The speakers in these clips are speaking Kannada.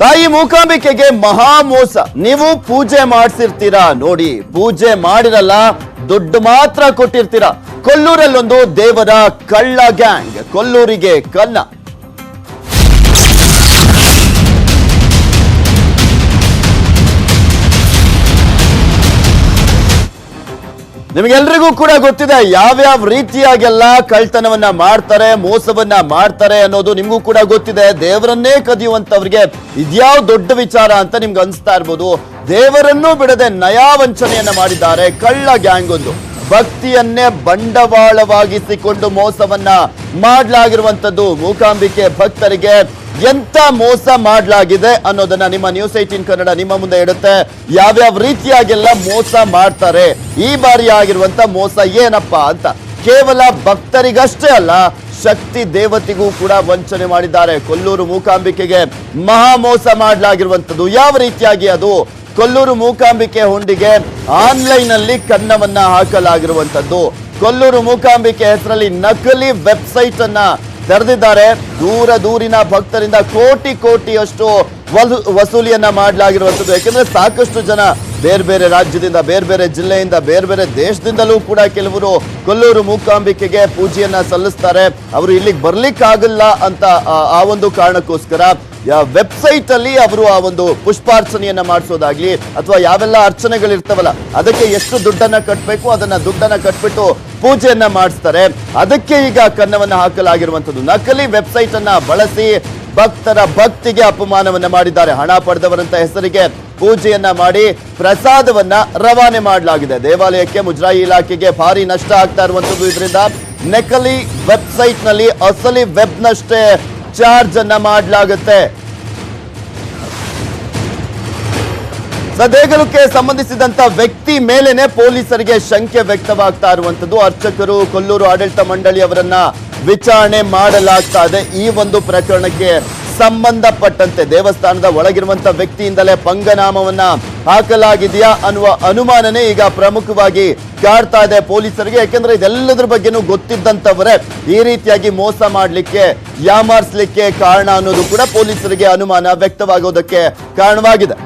ತಾಯಿ ಮೂಕಾಂಬಿಕೆಗೆ ಮಹಾ ಮೋಸ ನೀವು ಪೂಜೆ ಮಾಡ್ಸಿರ್ತೀರಾ ನೋಡಿ, ಪೂಜೆ ಮಾಡಿರಲ್ಲ, ದುಡ್ಡು ಮಾತ್ರ ಕೊಟ್ಟಿರ್ತೀರಾ. ಕೊಲ್ಲೂರಲ್ಲೊಂದು ದೇವರ ಕಳ್ಳ ಗ್ಯಾಂಗ್, ಕೊಲ್ಲೂರಿಗೆ ಕನ್ನ. ನಿಮಗೆಲ್ರಿಗೂ ಕೂಡ ಗೊತ್ತಿದೆ ಯಾವ್ಯಾವ ರೀತಿಯಾಗೆಲ್ಲ ಕಳ್ತನವನ್ನ ಮಾಡ್ತಾರೆ, ಮೋಸವನ್ನ ಮಾಡ್ತಾರೆ ಅನ್ನೋದು ನಿಮ್ಗೂ ಕೂಡ ಗೊತ್ತಿದೆ. ದೇವರನ್ನೇ ಕದಿಯುವಂತವ್ರಿಗೆ ಇದ್ಯಾವ ದೊಡ್ಡ ವಿಚಾರ ಅಂತ ನಿಮ್ಗೆ ಅನ್ಸ್ತಾ ಇರ್ಬೋದು. ದೇವರನ್ನೂ ಬಿಡದೆ ನಯಾ ವಂಚನೆಯನ್ನ ಮಾಡಿದ್ದಾರೆ ಕಳ್ಳ ಗ್ಯಾಂಗ್ ಒಂದು. ಭಕ್ತಿಯನ್ನೇ ಬಂಡವಾಳವಾಗಿಸಿಕೊಂಡು ಮೋಸವನ್ನ ಮಾಡಲಾಗಿರುವಂತದ್ದು ಮೂಕಾಂಬಿಕೆ ಭಕ್ತರಿಗೆ ಎಂತ ಮೋಸ ಮಾಡಲಾಗಿದೆ ಅನ್ನೋದನ್ನ ನಿಮ್ಮ ನ್ಯೂಸ್ ಏಟೀನ್ ಕನ್ನಡ ನಿಮ್ಮ ಮುಂದೆ ಇಡುತ್ತೆ. ಯಾವ್ಯಾವ ರೀತಿಯಾಗೆಲ್ಲ ಮೋಸ ಮಾಡ್ತಾರೆ, ಈ ಬಾರಿ ಆಗಿರುವಂತ ಮೋಸ ಏನಪ್ಪ ಅಂತ ಕೇವಲ ಭಕ್ತರಿಗಷ್ಟೇ ಅಲ್ಲ, ಶಕ್ತಿ ದೇವತೆಗೂ ಕೂಡ ವಂಚನೆ ಮಾಡಿದ್ದಾರೆ. ಕೊಲ್ಲೂರು ಮೂಕಾಂಬಿಕೆಗೆ ಮಹಾ ಮೋಸ ಮಾಡಲಾಗಿರುವಂತದ್ದು ಯಾವ ರೀತಿಯಾಗಿ ಅದು? ಕೊಲ್ಲೂರು ಮೂಕಾಂಬಿಕೆ ಹುಂಡಿಗೆ ಆನ್ಲೈನ್ ಅಲ್ಲಿ ಕನ್ನವನ್ನ ಹಾಕಲಾಗಿರುವಂತದ್ದು ಕೊಲ್ಲೂರು ಮೂಕಾಂಬಿಕೆ ಹೆಸರಲ್ಲಿ ನಕಲಿ ವೆಬ್ಸೈಟ್ ಅನ್ನ ತೆರೆದಿದ್ದಾರೆ. ದೂರ ದೂರಿನ ಭಕ್ತರಿಂದ ಕೋಟಿ ಕೋಟಿಯಷ್ಟು ವಸು- ವಸೂಲಿಯನ್ನ ಮಾಡಲಾಗಿರುವಂಥದ್ದು. ಯಾಕೆಂದ್ರೆ ಸಾಕಷ್ಟು ಜನ ಬೇರೆ ಬೇರೆ ರಾಜ್ಯದಿಂದ, ಬೇರೆ ಬೇರೆ ಜಿಲ್ಲೆಯಿಂದ, ಬೇರೆ ಬೇರೆ ದೇಶದಿಂದಲೂ ಕೂಡ ಕೆಲವರು ಕೊಲ್ಲೂರು ಮೂಕಾಂಬಿಕೆಗೆ ಪೂಜೆಯನ್ನ ಸಲ್ಲಿಸ್ತಾರೆ. ಅವರು ಇಲ್ಲಿಗೆ ಬರ್ಲಿಕ್ಕಾಗಲ್ಲ ಅಂತ ಆ ಒಂದು ಕಾರಣಕ್ಕೋಸ್ಕರ. ವೆಬ್ಸೈಟ್ ಅಲ್ಲಿ ಅವರು ಆ ಒಂದು ಪುಷ್ಪಾರ್ಚನೆಯನ್ನು ಮಾಡಿಸೋದಾಗ್ಲಿ ಅಥವಾ ಯಾವೆಲ್ಲ ಅರ್ಚನೆಗಳಿರ್ತಾವಲ್ಲ, ಅದಕ್ಕೆ ಎಷ್ಟು ದುಡ್ಡನ್ನ ಕಟ್ಟಬೇಕು ಅದನ್ನ ದುಡ್ಡನ್ನ ಕಟ್ಬಿಟ್ಟು ಪೂಜೆಯನ್ನ ಮಾಡಿಸ್ತಾರೆ. ಅದಕ್ಕೆ ಈಗ ಕನ್ನವನ್ನು ಹಾಕಲಾಗಿರುವಂತದ್ದು ನಕಲಿ ವೆಬ್ಸೈಟ್ ಬಳಸಿ ಭಕ್ತರ ಭಕ್ತಿಗೆ ಅಪಮಾನವನ್ನ ಮಾಡಿದ್ದಾರೆ. ಹಣ ಪಡೆದವರಂತ ಹೆಸರಿಗೆ ಪೂಜೆಯನ್ನ ಮಾಡಿ ಪ್ರಸಾದವನ್ನ ರವಾನೆ ಮಾಡಲಾಗಿದೆ. ದೇವಾಲಯಕ್ಕೆ, ಮುಜರಾಯಿ ಇಲಾಖೆಗೆ ಭಾರಿ ನಷ್ಟ ಆಗ್ತಾ ಇರುವಂತದ್ದು ಇದರಿಂದ ನಕಲಿ ವೆಬ್ಸೈಟ್ನಲ್ಲಿ ಅಸಲಿ ವೆಬ್ನಷ್ಟೇ ಚಾರ್ಜ್ ಅನ್ನ ಮಾಡಲಾಗುತ್ತೆ. ಸದೇಗಲಕ್ಕೆ ಸಂಬಂಧಿಸಿದಂತ ವ್ಯಕ್ತಿ ಮೇಲೇನೆ ಪೊಲೀಸರಿಗೆ ಶಂಕೆ ವ್ಯಕ್ತವಾಗ್ತಾ ಇರುವಂತದ್ದು. ಅರ್ಚಕರು ಕೊಲ್ಲೂರು ಆಡಳಿತ ಮಂಡಳಿ ಅವರನ್ನ ವಿಚಾರಣೆ ಮಾಡಲಾಗ್ತಾ ಇದೆ. ಈ ಒಂದು ಪ್ರಕರಣಕ್ಕೆ ಸಂಬಂಧಪಟ್ಟಂತೆ ದೇವಸ್ಥಾನದ ಒಳಗಿರುವಂತ ವ್ಯಕ್ತಿಯಿಂದಲೇ ಪಂಗನಾಮವನ್ನ ಹಾಕಲಾಗಿದೆಯಾ ಅನ್ನುವ ಅನುಮಾನನೇ ಈಗ ಪ್ರಮುಖವಾಗಿ ಕಾಡ್ತಾ ಇದೆ ಪೊಲೀಸರಿಗೆ, ಯಾಕೆಂದ್ರೆ ಇದೆಲ್ಲದ್ರ ಬಗ್ಗೆನೂ ಗೊತ್ತಿದ್ದಂತವರೇ ಈ ರೀತಿಯಾಗಿ ಮೋಸ ಮಾಡಲಿಕ್ಕೆ, ಯಾಮಾರಿಸ್ಲಿಕ್ಕೆ ಕಾರಣ ಅನ್ನೋದು ಕೂಡ ಪೊಲೀಸರಿಗೆ ಅನುಮಾನ ವ್ಯಕ್ತವಾಗೋದಕ್ಕೆ ಕಾರಣವಾಗಿದೆ.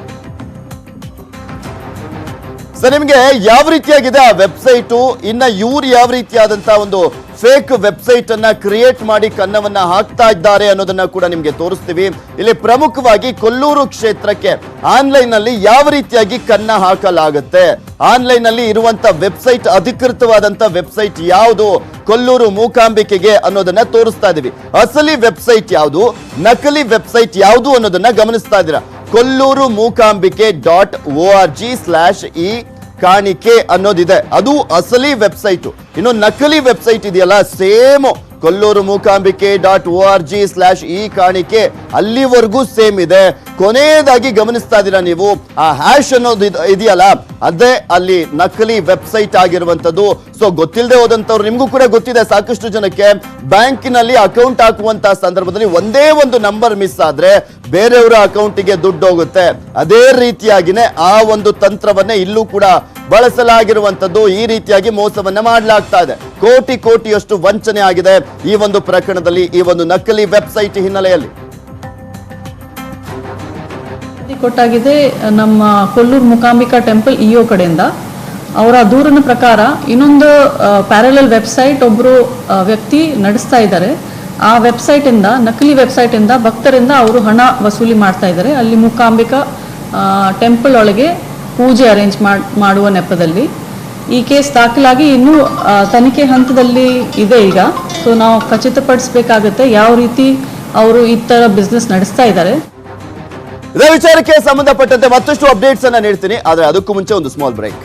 ಸರ್, ನಿಮಗೆ ಯಾವ ರೀತಿಯಾಗಿದೆ ಆ ವೆಬ್ಸೈಟು? ಇನ್ನ ಇವ್ರು ಯಾವ ರೀತಿಯಾದಂತಹ ಒಂದು ಫೇಕ್ ವೆಬ್ಸೈಟ್ ಅನ್ನ ಕ್ರಿಯೇಟ್ ಮಾಡಿ ಕನ್ನವನ್ನ ಹಾಕ್ತಾ ಇದ್ದಾರೆ ಅನ್ನೋದನ್ನ ಕೂಡ ನಿಮ್ಗೆ ತೋರಿಸ್ತೀವಿ. ಇಲ್ಲಿ ಪ್ರಮುಖವಾಗಿ ಕೊಲ್ಲೂರು ಕ್ಷೇತ್ರಕ್ಕೆ ಆನ್ಲೈನ್ನಲ್ಲಿ ಯಾವ ರೀತಿಯಾಗಿ ಕನ್ನ ಹಾಕಲಾಗುತ್ತೆ? ಆನ್ಲೈನ್ನಲ್ಲಿ ಇರುವಂತ ವೆಬ್ಸೈಟ್, ಅಧಿಕೃತವಾದಂತ ವೆಬ್ಸೈಟ್ ಯಾವುದು? ಕೊಲ್ಲೂರು ಮೂಕಾಂಬಿಕೆಗೆ ಅನ್ನೋದನ್ನ ತೋರಿಸ್ತಾ ಇದೀವಿ. ಅಸಲಿ ವೆಬ್ಸೈಟ್ ಯಾವುದು? ನಕಲಿ ವೆಬ್ಸೈಟ್ ಯಾವುದು ಅನ್ನೋದನ್ನ ಗಮನಿಸ್ತಾ ಇದ್ದೀರಾ Kollur Mookambike dot O R G slash E ಕಾಣಿಕೆ ಅನ್ನೋದಿದೆ. ಅದು ಅಸಲಿ ವೆಬ್ಸೈಟು ಇನ್ನು ನಕಲಿ ವೆಬ್ಸೈಟ್ ಇದೆಯಲ್ಲ? Same. Kollur Mookambike dot O R G slash E ಕಾಣಿಕೆ ಅಲ್ಲಿವರೆಗೂ ಸೇಮ್ ಇದೆ. ಕೊನೆಯದಾಗಿ ಗಮನಿಸ್ತಾ ಇದ್ದೀರಾ ನೀವು? ಆ ಹ್ಯಾಶ್ ಅನ್ನೋದು ಇದ್- ಇದೆಯಲ್ಲ, ಅದೇ ಅಲ್ಲಿ ನಕಲಿ ವೆಬ್ಸೈಟ್ ಆಗಿರುವಂತದ್ದು ಸೊ ಗೊತ್ತಿಲ್ಲದೆ ಹೋದಂತವ್ರು ನಿಮ್ಗೂ ಕೂಡ ಗೊತ್ತಿದೆ, ಸಾಕಷ್ಟು ಜನಕ್ಕೆ ಬ್ಯಾಂಕಿನಲ್ಲಿ ಅಕೌಂಟ್ ಹಾಕುವಂತ ಸಂದರ್ಭದಲ್ಲಿ ಒಂದೇ ಒಂದು ನಂಬರ್ ಮಿಸ್ ಆದ್ರೆ ಬೇರೆಯವರ ಅಕೌಂಟಿಗೆ ದುಡ್ಡು ಹೋಗುತ್ತೆ. ಅದೇ ರೀತಿಯಾಗಿನೇ ಆ ಒಂದು ತಂತ್ರವನ್ನೇ ಇಲ್ಲೂ ಕೂಡ ಬಳಸಲಾಗಿರುವಂತದ್ದು ಈ ರೀತಿಯಾಗಿ ಮೋಸವನ್ನ ಮಾಡಲಾಗ್ತಾ ಇದೆ. ಕೋಟಿ ಕೋಟಿಯಷ್ಟು ವಂಚನೆ ಆಗಿದೆ ಈ ಒಂದು ಪ್ರಕರಣದಲ್ಲಿ, ಈ ಒಂದು ನಕಲಿ ವೆಬ್ಸೈಟ್ ಹಿನ್ನೆಲೆಯಲ್ಲಿ. ಕೊಟ್ಟಾಗಿದೆ, ನಮ್ಮ ಕೊಲ್ಲೂರು ಮುಕಾಂಬಿಕಾ ಟೆಂಪಲ್ ಇಒ ಕಡೆಯಿಂದ. ಅವರ ದೂರಿನ ಪ್ರಕಾರ ಇನ್ನೊಂದು ಪ್ಯಾರಲಲ್ ವೆಬ್ಸೈಟ್ ಒಬ್ಬರು ವ್ಯಕ್ತಿ ನಡೆಸ್ತಾ ಇದ್ದಾರೆ. ಆ ವೆಬ್ಸೈಟಿಂದ ನಕಲಿ ವೆಬ್ಸೈಟಿಂದ ಭಕ್ತರಿಂದ ಅವರು ಹಣ ವಸೂಲಿ ಮಾಡ್ತಾ ಇದ್ದಾರೆ. ಅಲ್ಲಿ ಮುಕಾಂಬಿಕಾ ಟೆಂಪಲ್ ಒಳಗೆ ಪೂಜೆ ಅರೇಂಜ್ ಮಾಡುವ ನೆಪದಲ್ಲಿ. ಈ ಕೇಸ್ ದಾಖಲಾಗಿ ಇನ್ನೂ ತನಿಖೆ ಹಂತದಲ್ಲಿ ಇದೆ ಈಗ. ಸೊ ನಾವು ಖಚಿತಪಡಿಸಬೇಕಾಗುತ್ತೆ ಯಾವ ರೀತಿ ಅವರು ಈ ತರ ಬಿಸ್ನೆಸ್ ನಡೆಸ್ತಾ ಇದ್ದಾರೆ. ಇದೇ ವಿಚಾರಕ್ಕೆ ಸಂಬಂಧಪಟ್ಟಂತೆ ಮತ್ತಷ್ಟು ಅಪ್ಡೇಟ್ಸ್ ಅನ್ನ ನೀಡ್ತೀನಿ. ಆದರೆ ಅದಕ್ಕೂ ಮುಂಚೆ ಒಂದು ಸ್ಮಾಲ್ ಬ್ರೇಕ್